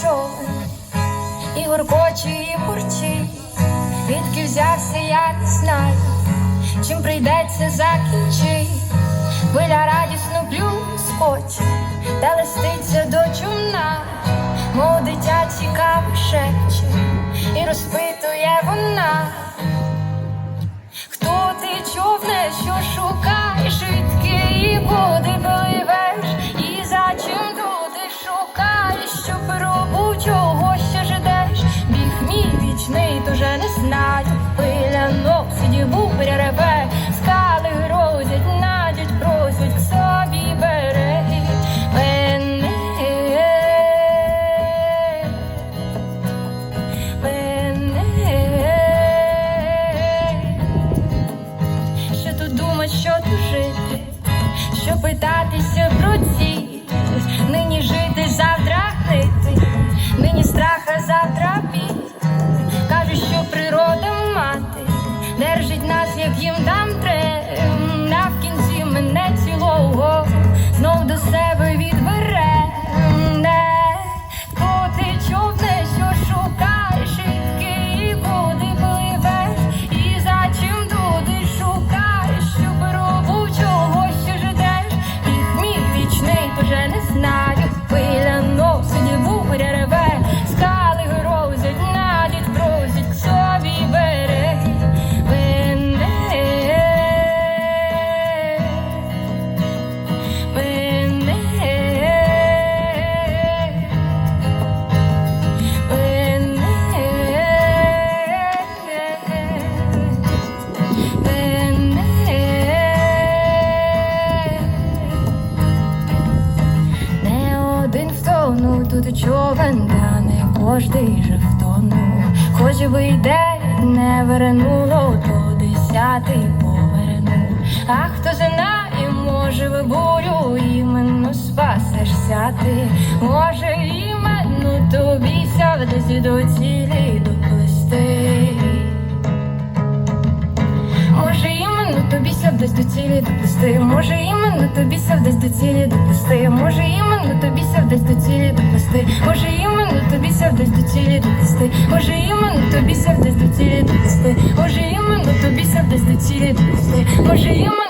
човен, і гуркочі, і бурчить, відки взявся, я не знаю, чим прийдеться закінчить. Хвиля радісно плюс плюскоче, та листиться до чумна, мов дитя цікаво шепче, і розпитує вона. Що питатися руці, ці, нині жити, завтра гнити, нині страха, завтра піти. Кажуть, що природа мати держить нас, як їм там треба, втонув човен, та не кожний же втонув. Хоч би й не вернуло, то десятий повернув. А хто знає, може бурю іменно спасешся ти, може іменно тобі сядись до цілі доплести. Може іменно тобі сядись до цілі доплести, може іменно тобі сядись до цілі доплести, може іменно тобі сядись до цілі доплести, може іменно тобі сядись до цілі доплести, може іменно тобі сядись до цілі доплести, може іменно тобі сядись до цілі доплести, може іменно